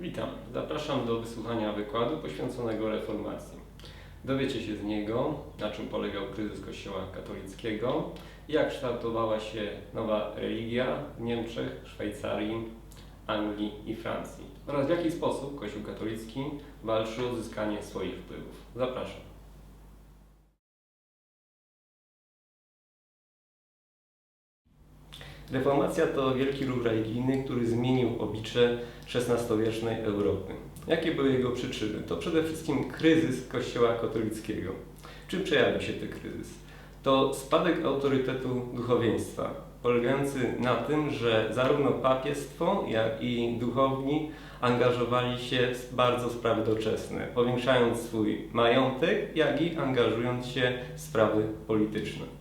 Witam. Zapraszam do wysłuchania wykładu poświęconego reformacji. Dowiecie się z niego, na czym polegał kryzys Kościoła katolickiego, jak kształtowała się nowa religia w Niemczech, Szwajcarii, Anglii i Francji oraz w jaki sposób Kościół katolicki walczy o uzyskanie swoich wpływów. Zapraszam. Reformacja to wielki ruch religijny, który zmienił oblicze XVI-wiecznej Europy. Jakie były jego przyczyny? To przede wszystkim kryzys Kościoła katolickiego. Czym przejawił się ten kryzys? To spadek autorytetu duchowieństwa, polegający na tym, że zarówno papiestwo, jak i duchowni angażowali się w bardzo sprawy doczesne, powiększając swój majątek, jak i angażując się w sprawy polityczne.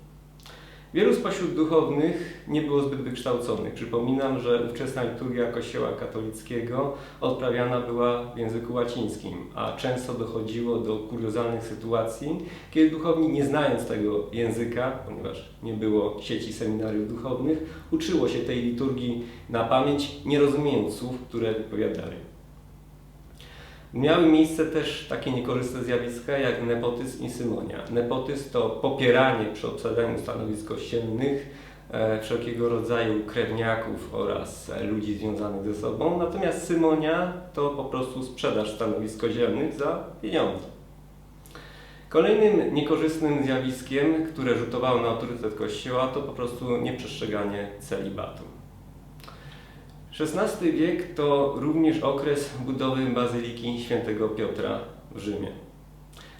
Wielu spośród duchownych nie było zbyt wykształconych. Przypominam, że ówczesna liturgia Kościoła katolickiego odprawiana była w języku łacińskim, a często dochodziło do kuriozalnych sytuacji, kiedy duchowni, nie znając tego języka, ponieważ nie było sieci seminariów duchownych, uczyło się tej liturgii na pamięć, nie rozumiejąc słów, które wypowiadali. Miały miejsce też takie niekorzystne zjawiska jak nepotyzm i symonia. Nepotyzm to popieranie przy obsadzaniu stanowisk kościelnych e, wszelkiego rodzaju krewniaków oraz e, ludzi związanych ze sobą, natomiast symonia to po prostu sprzedaż stanowisk kościelnych za pieniądze. Kolejnym niekorzystnym zjawiskiem, które rzutowało na autorytet Kościoła, to po prostu nieprzestrzeganie celibatu. XVI wiek to również okres budowy Bazyliki Świętego Piotra w Rzymie.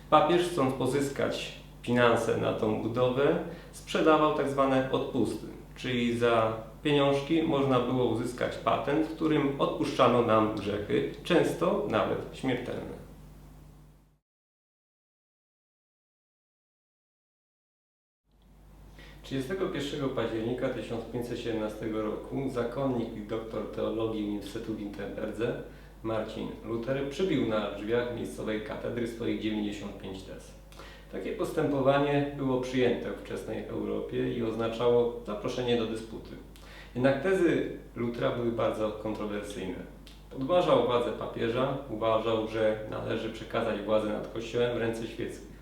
Papież, chcąc pozyskać finanse na tą budowę, sprzedawał tak zwane odpusty, czyli za pieniążki można było uzyskać patent, w którym odpuszczano nam grzechy, często nawet śmiertelne. 31 października 1517 roku zakonnik i doktor teologii Uniwersytetu w Wittenberdze Marcin Luther przybił na drzwiach miejscowej katedry swoich 95 tez. Takie postępowanie było przyjęte w wczesnej Europie i oznaczało zaproszenie do dysputy. Jednak tezy Lutra były bardzo kontrowersyjne. Podważał władzę papieża, uważał, że należy przekazać władzę nad Kościołem w ręce świeckich.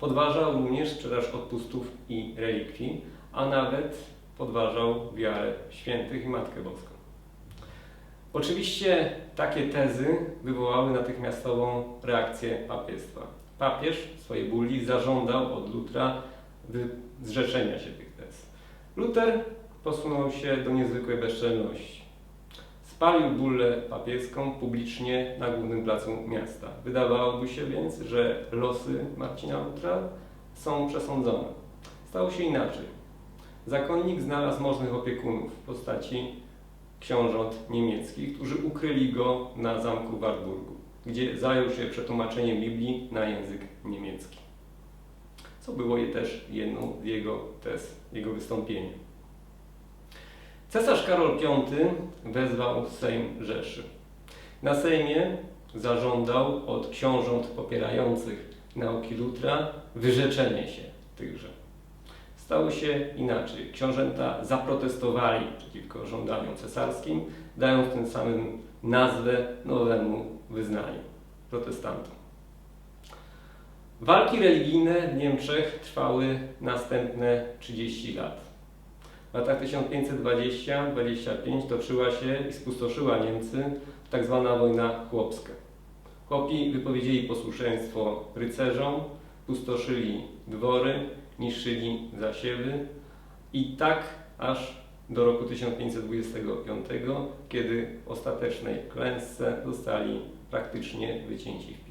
Podważał również sprzedaż odpustów i relikwii, a nawet podważał wiarę świętych i Matkę Boską. Oczywiście takie tezy wywołały natychmiastową reakcję papiestwa. Papież w swojej bulli zażądał od Lutra zrzeczenia się tych tez. Luther posunął się do niezwykłej bezczelności. Spalił bullę papieską publicznie na głównym placu miasta. Wydawałoby się więc, że losy Marcina Lutra są przesądzone. Stało się inaczej. Zakonnik znalazł możnych opiekunów w postaci książąt niemieckich, którzy ukryli go na zamku Wartburgu, gdzie zajął się przetłumaczeniem Biblii na język niemiecki. Co było je też jedną z jego tez, jego wystąpienia. Cesarz Karol V wezwał Sejm Rzeszy. Na Sejmie zażądał od książąt popierających nauki Lutra wyrzeczenie się tychże. Stało się inaczej. Książęta zaprotestowali przeciwko żądaniom cesarskim, dając tym samym nazwę nowemu wyznaniu protestantom. Walki religijne w Niemczech trwały następne 30 lat. W latach 1520-25 toczyła się i spustoszyła Niemcy tak zwana wojna chłopska. Chłopi wypowiedzieli posłuszeństwo rycerzom, pustoszyli dwory, niszczyli zasiewy i tak aż do roku 1525, kiedy w ostatecznej klęsce zostali praktycznie wycięci w pień.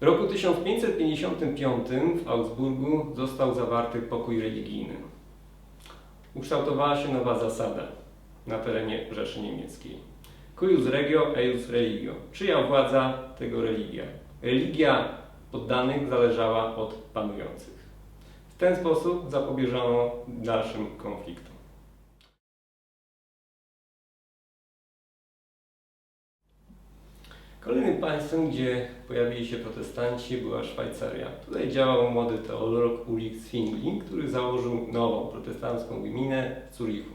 W roku 1555 w Augsburgu został zawarty pokój religijny. Ukształtowała się nowa zasada na terenie Rzeszy Niemieckiej. Cuius regio, eius religio. Czyja władza, tego religia. Religia poddanych zależała od panujących. W ten sposób zapobieżono dalszym konfliktom. Kolejnym państwem, gdzie pojawili się protestanci, była Szwajcaria. Tutaj działał młody teolog Ulrich Zwingli, który założył nową protestancką gminę w Zurichu.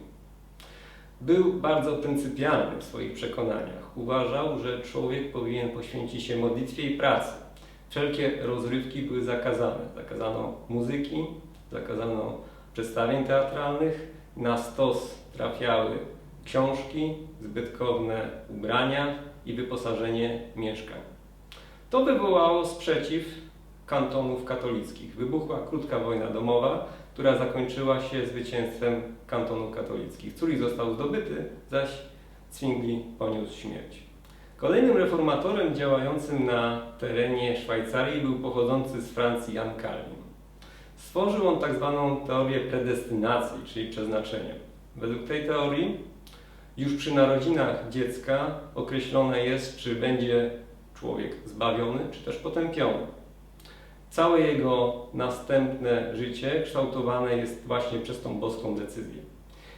Był bardzo pryncypialny w swoich przekonaniach. Uważał, że człowiek powinien poświęcić się modlitwie i pracy. Wszelkie rozrywki były zakazane. Zakazano muzyki, zakazano przedstawień teatralnych, na stos trafiały książki, zbytkowne ubrania i wyposażenie mieszkań. To wywołało sprzeciw kantonów katolickich. Wybuchła krótka wojna domowa, która zakończyła się zwycięstwem kantonów katolickich. Curi został zdobyty, zaś Zwingli poniósł śmierć. Kolejnym reformatorem działającym na terenie Szwajcarii był pochodzący z Francji Jan Calvin. Stworzył on tak zwaną teorię predestynacji, czyli przeznaczenia. Według tej teorii już przy narodzinach dziecka określone jest, czy będzie człowiek zbawiony, czy też potępiony. Całe jego następne życie kształtowane jest właśnie przez tą boską decyzję.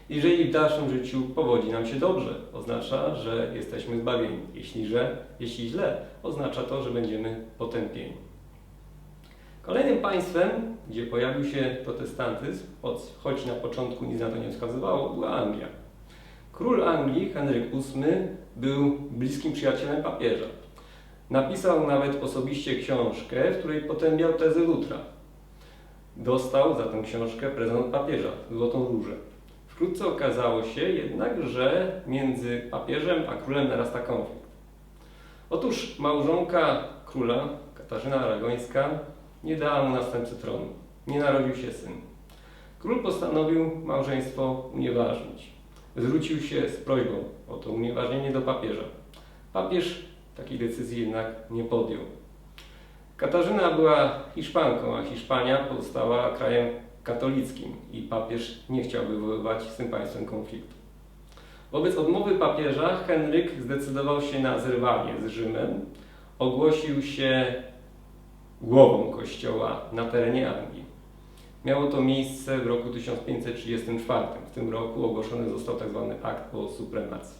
Jeżeli w dalszym życiu powodzi nam się dobrze, oznacza, że jesteśmy zbawieni. Jeśli, że, jeśli źle, oznacza to, że będziemy potępieni. Kolejnym państwem, gdzie pojawił się protestantyzm, choć na początku nic na to nie wskazywało, była Anglia. Król Anglii, Henryk VIII, był bliskim przyjacielem papieża. Napisał nawet osobiście książkę, w której potępiał tezy Lutra. Dostał za tę książkę prezent papieża, złotą różę. Wkrótce okazało się jednak, że między papieżem a królem narasta konflikt. Otóż małżonka króla, Katarzyna Aragońska, nie dała mu następcy tronu. Nie narodził się syn. Król postanowił małżeństwo unieważnić. Zwrócił się z prośbą o to unieważnienie do papieża. Papież takiej decyzji jednak nie podjął. Katarzyna była Hiszpanką, a Hiszpania pozostała krajem katolickim i papież nie chciał wywoływać z tym państwem konfliktu. Wobec odmowy papieża Henryk zdecydował się na zerwanie z Rzymem, ogłosił się głową kościoła na terenie Anglii. Miało to miejsce w roku 1534. W tym roku ogłoszony został tzw. Tak akt o supremacji.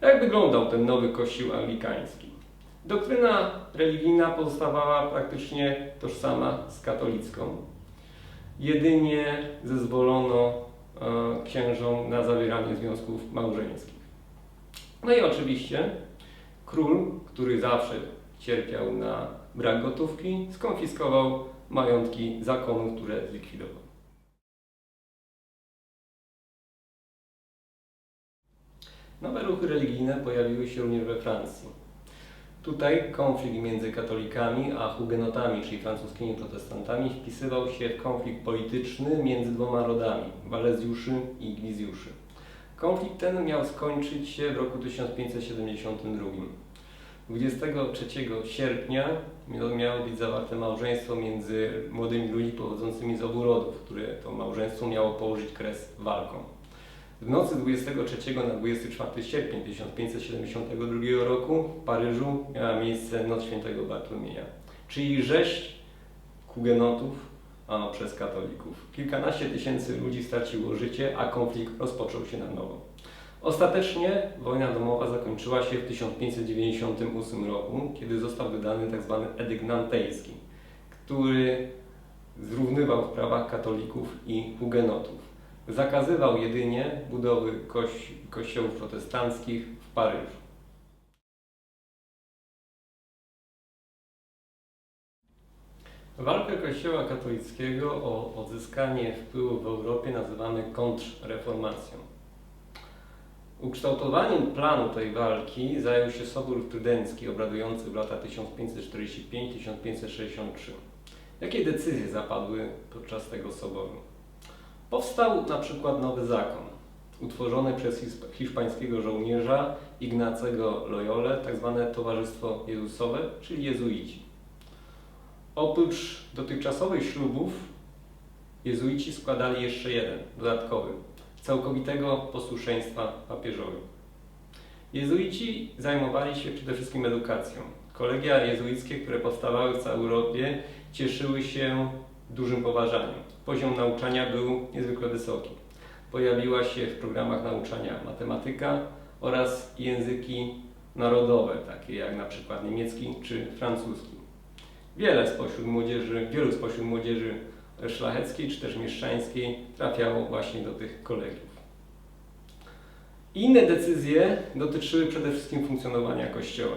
Jak wyglądał ten nowy kościół anglikański? Doktryna religijna pozostawała praktycznie tożsama z katolicką. Jedynie zezwolono e, księżom na zawieranie związków małżeńskich. No i oczywiście król, który zawsze cierpiał na brak gotówki, skonfiskował majątki zakonów, które zlikwidował. Nowe ruchy religijne pojawiły się również we Francji. Tutaj konflikt między katolikami a hugenotami, czyli francuskimi protestantami, wpisywał się w konflikt polityczny między dwoma rodami, Walezjuszy i Glizjuszy. Konflikt ten miał skończyć się w roku 1572. 23 sierpnia miało być zawarte małżeństwo między młodymi ludźmi pochodzącymi z obu rodów, które to małżeństwo miało położyć kres walkom. W nocy 23 na 24 sierpień 1572 roku w Paryżu miała miejsce Noc Świętego Bartłomieja, czyli rzeź hugenotów a, przez katolików. Kilkanaście tysięcy ludzi straciło życie, a konflikt rozpoczął się na nowo. Ostatecznie wojna domowa zakończyła się w 1598 roku, kiedy został wydany tzw. Tak edykt nantejski, który zrównywał w prawach katolików i hugenotów. Zakazywał jedynie budowy kości kościołów protestanckich w Paryżu. Walkę Kościoła katolickiego o odzyskanie wpływu w Europie nazywamy kontrreformacją. Ukształtowaniem planu tej walki zajął się Sobór Trydencki obradujący w latach 1545-1563. Jakie decyzje zapadły podczas tego soboru? Powstał na przykład nowy zakon, utworzony przez hiszpańskiego żołnierza Ignacego Loyole, tzw. Tak Towarzystwo Jezusowe, czyli jezuici. Oprócz dotychczasowych ślubów, jezuici składali jeszcze jeden, dodatkowy, całkowitego posłuszeństwa papieżowi. Jezuici zajmowali się przede wszystkim edukacją. Kolegia jezuickie, które powstawały w całej Europie, cieszyły się dużym poważaniem. Poziom nauczania był niezwykle wysoki. Pojawiła się w programach nauczania matematyka oraz języki narodowe, takie jak na przykład niemiecki czy francuski. Wiele spośród młodzieży, wielu spośród młodzieży szlacheckiej czy też mieszczańskiej trafiało właśnie do tych kolegiów. Inne decyzje dotyczyły przede wszystkim funkcjonowania Kościoła.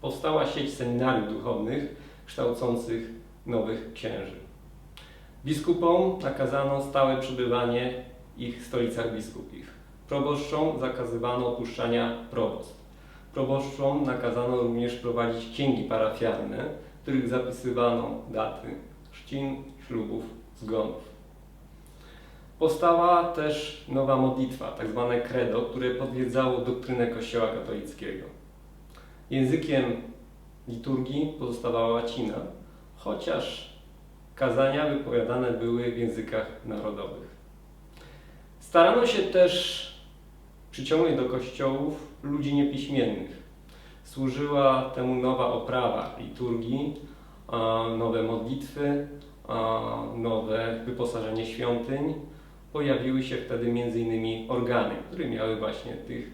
Powstała sieć seminariów duchownych kształcących nowych księży. Biskupom nakazano stałe przebywanie w ich stolicach biskupich. Proboszczom zakazywano opuszczania probost. Proboszczom nakazano również prowadzić księgi parafialne, w których zapisywano daty chrzcin, ślubów, zgonów. Powstała też nowa modlitwa, tak zwane credo, które potwierdzało doktrynę Kościoła katolickiego. Językiem liturgii pozostawała łacina, chociaż kazania wypowiadane były w językach narodowych. Starano się też przyciągnąć do kościołów ludzi niepiśmiennych. Służyła temu nowa oprawa liturgii, nowe modlitwy, nowe wyposażenie świątyń. Pojawiły się wtedy m.in. organy, które miały właśnie tych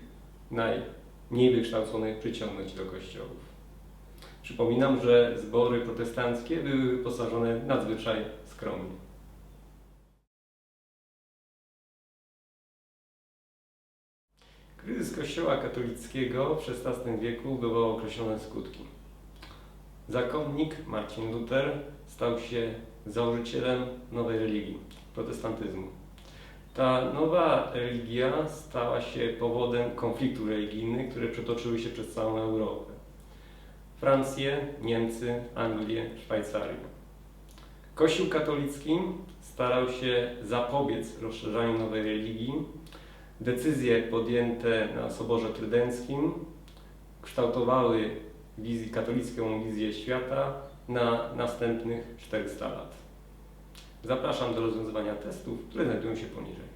najmniej wykształconych przyciągnąć do kościołów. Przypominam, że zbory protestanckie były wyposażone nadzwyczaj skromnie. Kryzys Kościoła katolickiego w XVI wieku wywołał określone skutki. Zakonnik Marcin Luther stał się założycielem nowej religii protestantyzmu. Ta nowa religia stała się powodem konfliktów religijnych, które przetoczyły się przez całą Europę. Francję, Niemcy, Anglię, Szwajcarię. Kościół katolicki starał się zapobiec rozszerzaniu nowej religii. Decyzje podjęte na Soborze Trydenckim kształtowały wizję, katolicką wizję świata na następnych 400 lat. Zapraszam do rozwiązywania testów, które znajdują się poniżej.